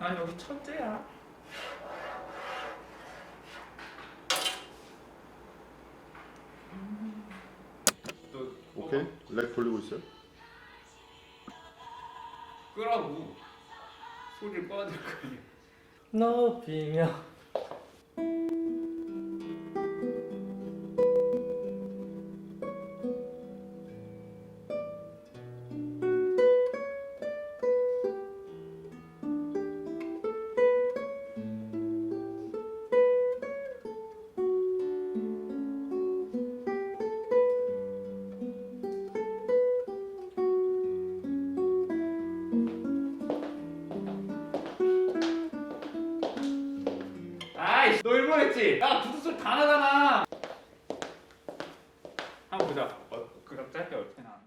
난 여기 천재야. 또 오케이. 렉 돌리고 있어요. 끄라고 소리를 꺼야 될 거 아니야. 높이며 아이씨 너 일부러 했지? 야 구두 소리 다 나잖아. 한번 보자. 어, 그냥 짧게 어떻게 나왔나